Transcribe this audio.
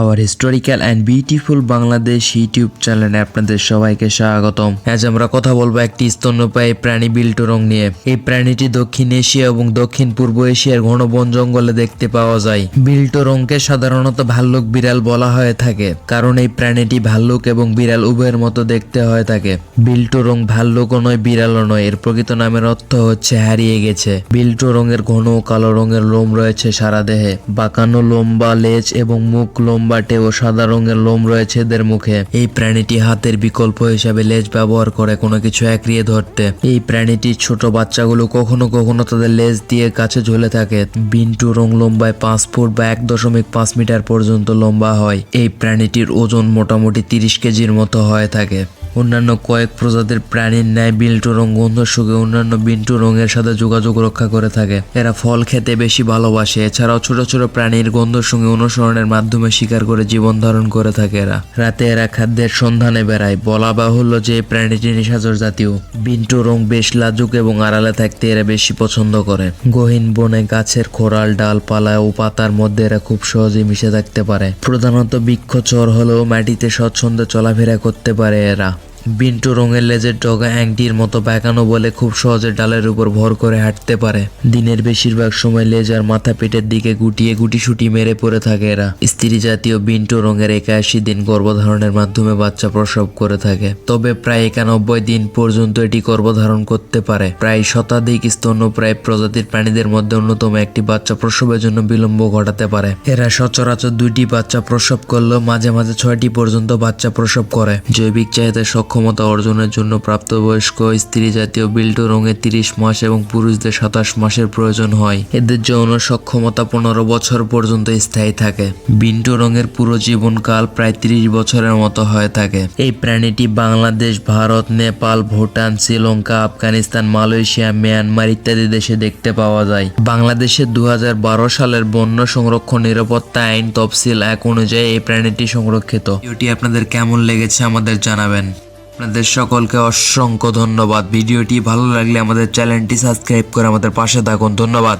Our historical and beautiful Bangladesh YouTube চ্যানেলে আপনাদের সবাইকে স্বাগতম। আজ আমরা কথা বলব একটি স্তন্যপায়ী প্রাণী বিল্টুরং নিয়ে। এই প্রাণীটি দক্ষিণ এশিয়া এবং দক্ষিণ পূর্ব এশিয়ার ঘন বন জঙ্গলে দেখতে পাওয়া যায়। বিল্টুরংকে সাধারণত ভাল্লুক বিড়াল বলা হয়ে থাকে, কারণ এই প্রাণীটি ভাল্লুক এবং বিড়াল উভয়ের মতো দেখতে হয়ে থাকে। বিল্টুরং ভাল্লুকও নয়, বিড়ালও নয়, এর প্রকৃত নামের অর্থ হচ্ছে হারিয়ে গেছে। বিল্টু রঙের ঘন কালো রঙের লোম রয়েছে সারা দেহে। বাঁকানো লম্বা লেজ এবং মুখ লম্বাটে ও সাদা রঙের লোম রয়েছে এদের মুখে। এই প্রাণীটি হাতের বিকল্প হিসাবে লেজ ব্যবহার করে কোনো কিছু একড়িয়ে ধরতে। এই প্রাণীটির ছোট বাচ্চাগুলো কখনো কখনো তাদের লেজ দিয়ে কাছে ঝুলে থাকে। বিন্টু রং লম্বায় পাঁচ ফুট বা এক দশমিক পাঁচ মিটার পর্যন্ত লম্বা হয়। এই প্রাণীটির ওজন মোটামুটি তিরিশ কেজির মতো হয়ে থাকে। অন্যান্য কয়েক প্রজাতির প্রাণীর ন্যায় বিল্টু রং গন্ধ শুকে অন্যান্য বিন্টু রঙের সাথে যোগাযোগ রক্ষা করে থাকে। এরা ফল খেতে বেশি ভালোবাসে। এছাড়াও ছোট ছোট প্রাণীর গন্ধের সঙ্গে অনুসরণের মাধ্যমে শিকার করে জীবন ধারণ করে থাকে এরা। রাতে এরা খাদ্যের সন্ধানে বেড়ায়। বলা বাহুল্য যে প্রাণীটি নিশাচর জাতীয়। বিন্টু রং বেশ লাজুক এবং আড়ালে থাকতে এরা বেশি পছন্দ করে। গহীন বনে গাছের খোরাল, ডালপালা ও পাতার মধ্যে এরা খুব সহজেই মিশে থাকতে পারে। প্রধানত বৃক্ষচর হলেও মাটিতে স্বচ্ছন্দে চলাফেরা করতে পারে এরা। বিন্টু রঙের লেজের ডগা অ্যাংটির মতো বেঁকানো বলে খুব সহজে ডালের উপর ভর করে হাঁটতে পারে। দিনের বেশিরভাগ সময় লেজ আর মাথা পেটের দিকে গুটিয়ে গুটি গুটিসুটি মেরে পড়ে থাকে এরা। স্ত্রী জাতীয় বিন্টু রঙের একাশি দিন গর্ভধারণের মাধ্যমে বাচ্চা প্রসব করে থাকে। তবে প্রায় একানব্বই দিন পর্যন্ত এটি গর্ভধারণ করতে পারে। প্রায় শতাধিক স্তন্যপ্রায় প্রজাতির প্রাণীদের মধ্যে অন্যতম একটি বাচ্চা প্রসবের জন্য বিলম্ব ঘটাতে পারে। এরা সচরাচর দুইটি বাচ্চা প্রসব করলেও মাঝে মাঝে ছয়টি পর্যন্ত বাচ্চা প্রসব করে। জৈবিক চাহিদা সক্ষমতা অর্জনের জন্য প্রাপ্তবয়স্ক, স্ত্রী জাতীয় বিল্টু রঙের তিরিশ মাস এবং পুরুষদের সাতাশ মাসের প্রয়োজন হয়। এদের যৌন সক্ষমতা পনেরো বছর পর্যন্ত স্থায়ী থাকে। বিন্টু রঙের পুরো জীবনকাল প্রায় তিরিশ বছরের মতো হয়ে থাকে। এই প্রাণীটি বাংলাদেশ, ভারত, নেপাল, ভুটান, শ্রীলঙ্কা, আফগানিস্তান, মালয়েশিয়া, মিয়ানমার ইত্যাদি দেশে দেখতে পাওয়া যায়। বাংলাদেশের দু সালের বন্য সংরক্ষণ নিরাপত্তা আইন তফসিল এক অনুযায়ী এই প্রাণীটি সংরক্ষিত। ভিডিওটি আপনাদের কেমন লেগেছে আমাদের জানাবেন। আপনাদের সকলকে অসংখ্য ধন্যবাদ। ভিডিওটি ভালো লাগলে আমাদের চ্যানেলটি সাবস্ক্রাইব করে আমাদের পাশে থাকুন। ধন্যবাদ।